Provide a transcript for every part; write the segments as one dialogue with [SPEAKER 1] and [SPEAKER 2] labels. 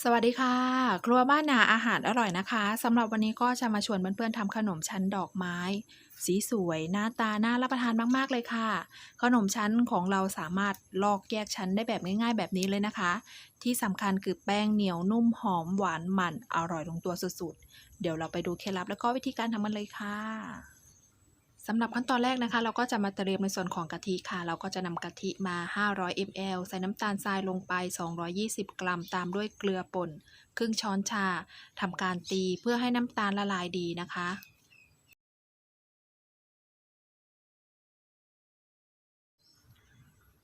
[SPEAKER 1] สวัสดีค่ะ ครัวบ้านนาอาหารอร่อยนะคะสำหรับวันนี้ก็จะมาชวนเพื่อนๆทำขนมชั้นดอกไม้ สีสวย หน้าตาน่ารับประทานมากๆเลยค่ะ ขนมชั้นของเราสามารถลอกแยกชั้นได้แบบง่ายๆ แบบนี้เลยนะคะ ที่สำคัญคือแป้งเหนียวนุ่มหอมหวานมันอร่อยลงตัวสุดๆ เดี๋ยวเราไปดูเคล็ดลับแล้วก็วิธีการทำกันเลยค่ะ สำหรับขั้นตอนแรกนะคะ เราก็จะมาเตรียมในส่วนของกะทิค่ะ เราก็จะนำกะทิมา 500 ml ใส่น้ำตาลทรายลงไป 220 กรัม ตามด้วยเกลือป่น ครึ่งช้อนชาทำการตีเพื่อให้น้ำตาลละลายดีนะคะ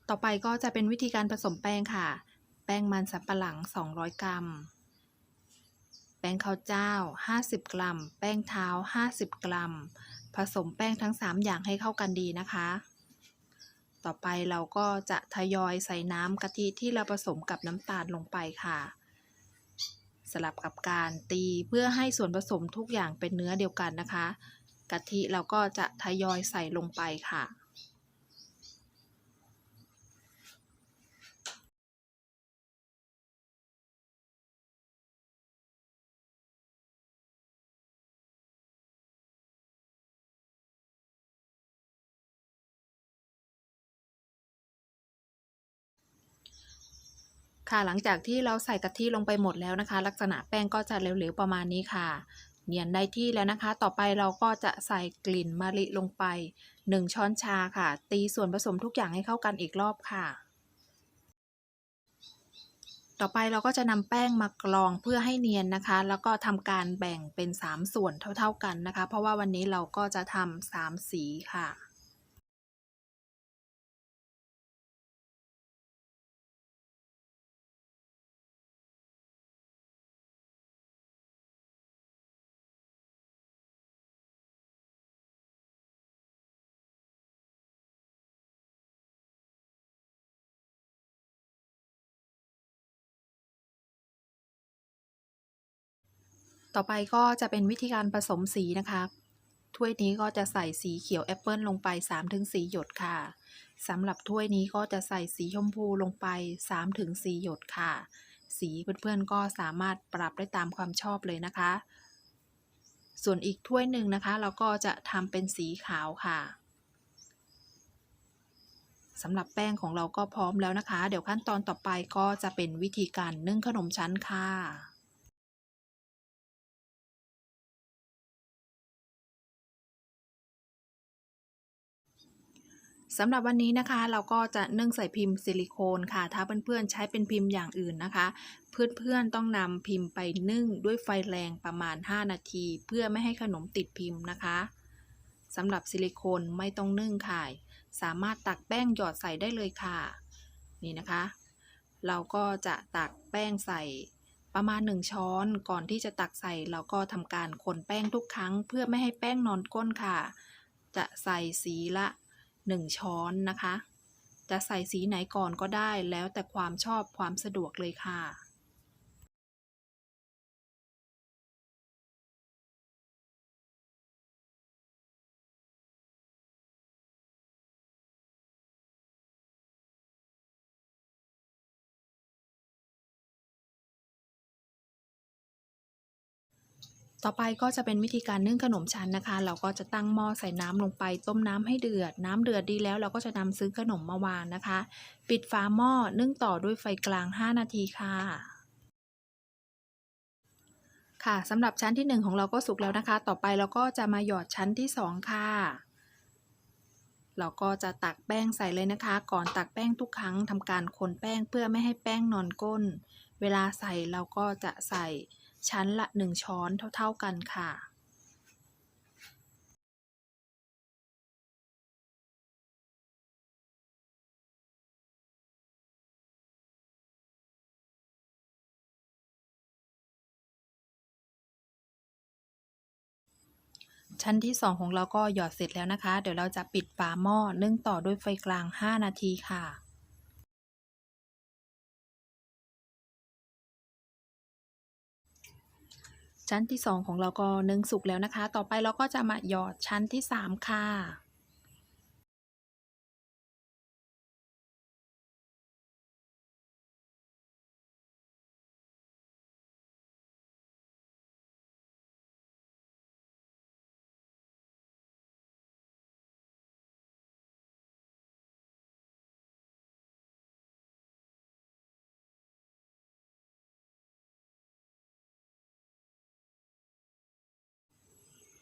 [SPEAKER 1] ต่อไปก็จะเป็นวิธีการผสมแป้งค่ะ แป้งมันสับปะหลัง 200 กรัม แป้งข้าวเจ้า 50 กรัม แป้งเท้า 50 กรัม ผสมแป้งทั้ง 3 อย่างให้เข้ากันดีนะคะ ต่อไปเราก็จะทยอยใส่น้ำกะทิที่เราผสมกับน้ำตาลลงไปค่ะ สลับกับการตีเพื่อให้ส่วนผสมทุกอย่างเป็นเนื้อเดียวกันนะคะ กะทิเราก็จะทยอยใส่ลงไปค่ะ ค่ะหลังจากที่เราใส่กะทิลงไปหมดแล้วนะคะ ลักษณะแป้งก็จะเหลวๆประมาณนี้ค่ะ เนียนได้ที่แล้วนะคะ ต่อไปเราก็จะใส่กลิ่นมะลิลงไป 1 ช้อนชาค่ะ ตีส่วนผสมทุกอย่างให้เข้ากันอีกรอบค่ะ ต่อไปเราก็จะนำแป้งมากรองเพื่อให้เนียนนะคะ แล้วก็ทำการแบ่งเป็น 3 ส่วนเท่าๆกันนะคะ เพราะว่าวันนี้เราก็จะทำ3สีค่ะ ต่อไปก็จะเป็นวิธีการผสมสีนะคะ ถ้วยนี้ก็จะใส่สีเขียวแอปเปิลลงไป 3-4 หยดค่ะสำหรับถ้วยนี้ก็จะใส่สีชมพูลงไป 3-4 หยดค่ะ สีเพื่อนๆก็สามารถปรับได้ตามความชอบเลยนะคะ ส่วนอีกถ้วยหนึ่งนะคะ เราก็จะทำเป็นสีขาวค่ะสำหรับแป้งของเราก็พร้อมแล้วนะคะ เดี๋ยวขั้นตอนต่อไปก็จะเป็นวิธีการนึ่งขนมชั้นค่ะ สำหรับวันนี้นะคะ เราก็จะนึ่งใส่พิมพ์ซิลิโคนค่ะ ถ้าเพื่อนๆใช้เป็นพิมพ์อย่างอื่นนะคะ เพื่อนๆต้องนำพิมพ์ไปนึ่งด้วยไฟแรงประมาณ 5 นาที เพื่อไม่ให้ขนมติดพิมพ์นะคะสำหรับซิลิโคนไม่ต้องนึ่งค่ะสามารถตักแป้งหยอดใส่ได้เลยค่ะ นี่นะคะ เราก็จะตักแป้งใส่ประมาณ 1 ช้อนก่อนที่จะตักใส่เราก็ทำการคนแป้งทุกครั้ง เพื่อไม่ให้แป้งนอนก้นค่ะ จะใส่สีละ 1 ช้อนนะคะ จะใส่สีไหนก่อนก็ได้แล้วแต่ความชอบความสะดวกเลยค่ะ ต่อไปก็จะเป็นวิธีการนึ่งขนมชั้นนะคะ เราก็จะตั้งหม้อใส่น้ำลงไป ต้มน้ำให้เดือด น้ำเดือดดีแล้วเราก็จะนำซื้อขนมมาวางนะคะ ปิดฝาหม้อนึ่งต่อด้วยไฟกลาง 5 นาทีค่ะ ค่ะสำหรับชั้นที่ 1 ของเราก็สุกแล้วนะคะ ต่อไปเราก็จะมาหยอดชั้นที่ 2 ค่ะ เราก็จะตักแป้งใส่เลยนะคะ ก่อนตักแป้งทุกครั้งทำการคนแป้งเพื่อไม่ให้แป้งนอนก้น เวลาใส่เราก็จะใส่ ชั้นละ 1 ช้อนเท่า ๆกันค่ะ ชั้นที่ 2 ของเราก็หยอดเสร็จแล้วนะคะ เดี๋ยวเราจะปิดฝาหม้อนึ่งต่อด้วยไฟกลาง 5 นาทีค่ะ ชั้นที่ 2 ของเราก็นึ่งสุกแล้วนะคะ ต่อไปเราก็จะมาหยอดชั้นที่ 3 ค่ะ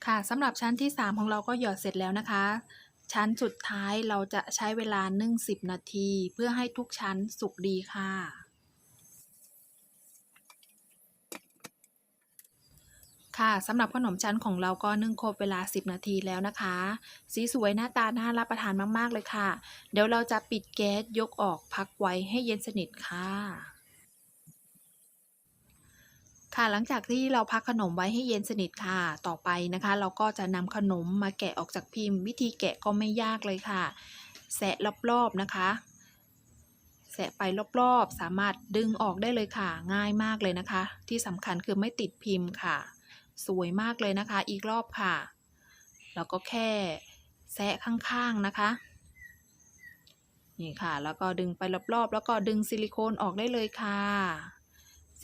[SPEAKER 1] ค่ะสำหรับชั้นที่ 3 ของเราก็หยอดเสร็จแล้วนะคะ ชั้นสุดท้ายเราจะใช้เวลานึ่ง10 นาที เพื่อให้ทุกชั้นสุกดีค่ะ ค่ะสำหรับขนมชั้นของเราก็นึ่งครบเวลา 10 นาทีแล้วนะคะ สีสวยหน้าตาน่ารับประทานมาก ๆ เลยค่ะ เดี๋ยวเราจะปิดแก๊สยกออกพักไว้ให้เย็นสนิทค่ะ ค่ะหลังจากที่เราพักขนมไว้ให้เย็นสนิทค่ะ ต่อไปนะคะ เราก็จะนำขนมมาแกะออกจากพิมพ์ วิธีแกะก็ไม่ยากเลยค่ะแสะรอบๆนะคะแสะไปรอบๆ สามารถดึงออกได้เลยค่ะ ง่ายมากเลยนะคะ ที่สำคัญคือไม่ติดพิมพ์ค่ะ สวยมากเลยนะคะ อีกรอบค่ะ แล้วก็แค่แซะข้างๆนะคะ นี่ค่ะ แล้วก็ดึงไปรอบๆ แล้วก็ดึงซิลิโคนออกได้เลยค่ะ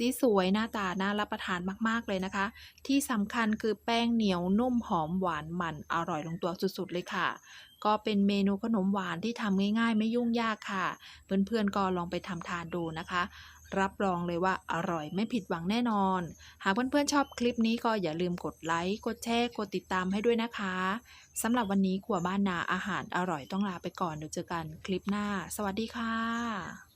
[SPEAKER 1] สีสวยหน้าตาน่ารับประทานมากๆเลยนะคะ ที่สำคัญคือแป้งเหนียวนุ่มหอมหวานมันอร่อยลงตัวสุดๆเลยค่ะ ก็เป็นเมนูขนมหวานที่ทำง่ายๆ ไม่ยุ่งยากค่ะ เพื่อนๆก็ลองไปทำทานดูนะคะ รับรองเลยว่าอร่อยไม่ผิดหวังแน่นอน หากเพื่อนๆชอบคลิปนี้ก็อย่าลืมกดไลค์กดแชร์กดติดตามให้ด้วยนะคะสำหรับวันนี้ขัวบ้านนาอาหารอร่อยต้องลาไปก่อนเดี๋ยวเจอกันคลิปหน้า สวัสดีค่ะ